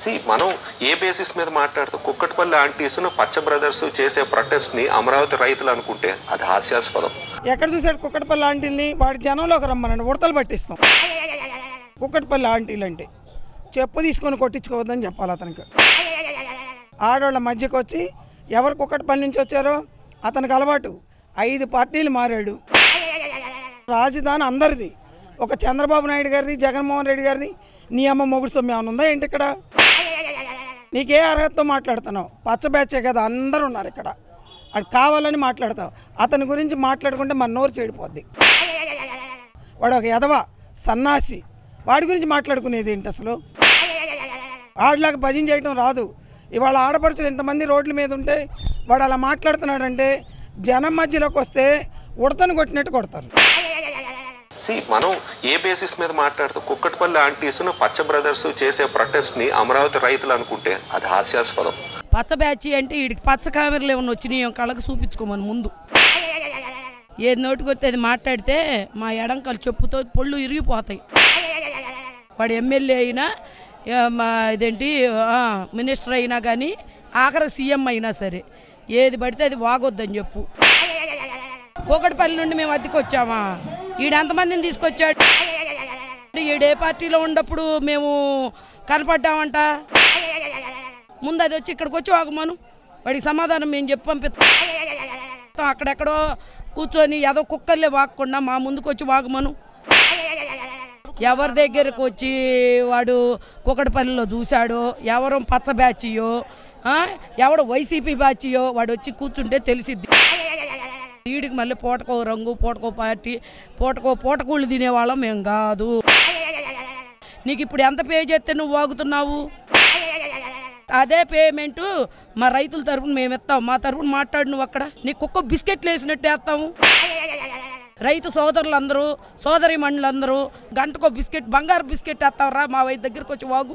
C మనం ఏ basis మీద మాట్లాడుతూ? కుక్కటిపల్లి ఆంటీస్ పచ్చ బ్రదర్స్ చేసే ప్రొటెస్ట్ని అమరావతి రైతులు అనుకుంటే అది హాస్యాస్పదం. ఎక్కడ చూసాడు కుక్కటిపల్లి ఆంటీల్ని వాడి జనంలోకి రమ్మనండి ఉడతలు పట్టిస్తాం. కుక్కటిపల్లి ఆంటీలు అంటే చెప్పు తీసుకొని కొట్టించుకోవద్దని చెప్పాలి అతనికి. ఆడవాళ్ళ మధ్యకి వచ్చి ఎవరు కుక్కటిపల్లి నుంచి వచ్చారో అతనికి అలవాటు. ఐదు పార్టీలు మారాడు. రాజధాని అందరిది. ఒక చంద్రబాబు నాయుడు గారిది జగన్మోహన్ రెడ్డి గారిది నీ అమ్మ మొగుడు సొమ్ము ఏమైనా ఉందా ఏంటి ఇక్కడ? నీకే అర్హతతో మాట్లాడుతున్నావు. పచ్చ బ్యాచే కదా అందరూ ఉన్నారు ఇక్కడ. అది కావాలని మాట్లాడతావు. అతని గురించి మాట్లాడుకుంటే మన నోరు చెడిపోద్ది. వాడు ఒక ఎదవ సన్నాసి. వాడి గురించి మాట్లాడుకునేది ఏంటి అసలు? ఆడలాగా భజన చేయటం రాదు. ఇవాళ ఆడపడుచులు ఇంతమంది రోడ్ల మీద ఉంటే వాడు అలా మాట్లాడుతున్నాడంటే జనం మధ్యలోకి వస్తే ఉడతను కొట్టినట్టు కొడతారు. సి మనం ఏ బేసిస్ మీద మాట్లాడుతూ? కుక్కటిపల్లి ఆంటీస్ను పచ్చ బ్రదర్స్ చేసే ప్రొటెస్ట్ని అమరావతి రైతులు అనుకుంటే అది హాస్యాస్పదం. పచ్చ బ్యాచి అంటే వీడికి పచ్చ కామెరలు ఏమైనా వచ్చినాయి కళ్ళకు చూపించుకోమని ముందు. ఏది నోటికొస్తే అది మాట్లాడితే మా ఎడంకలు చెప్పుతో పొళ్ళు ఇరిగిపోతాయి. వాడు ఎమ్మెల్యే అయినా మా ఇదేంటి మినిస్టర్ అయినా కానీ ఆఖరికి సీఎం అయినా సరే ఏది పడితే అది వాగొద్దని చెప్పు. కూకటిపల్లి నుండి మేము అద్దెకి వచ్చామా ఈడంతమందిని తీసుకొచ్చాడు? ఈడే పార్టీలో ఉన్నప్పుడు మేము కనపడ్డామంట. ముందు అది వచ్చి ఇక్కడికి వచ్చి వాగమను వాడికి సమాధానం మేము చెప్పి పంపిస్తాం. అక్కడెక్కడో కూర్చొని ఏదో కుక్కర్లే వాగకుండా మా ముందుకు వచ్చి వాగమను. ఎవరి దగ్గరకు వచ్చి వాడు కుక్కడపల్లిలో చూశాడో ఎవరు పచ్చ బ్యాచియో ఎవడు వైసీపీ బ్యాచియో వాడు వచ్చి కూర్చుంటే తెలిసిద్ది. వీడికి మళ్ళీ పూటకో రంగు పూటకో పార్టీ పూటకో పూటకూళ్ళు తినేవాళ్ళం మేము కాదు. నీకు ఇప్పుడు ఎంత పే చేస్తే నువ్వు వాగుతున్నావు? అదే పేమెంట్ మా రైతుల తరపున మేము ఇస్తాం. మా తరపున మాట్లాడు నువ్వు అక్కడ. నీ కుక్క బిస్కెట్లు వేసినట్టు వేస్తాము రైతు సోదరులందరూ సోదరి మండలందరూ గంటకో బిస్కెట్ బంగారు బిస్కెట్ వేస్తావరా మా వైద్య దగ్గరకు వచ్చి వాగు.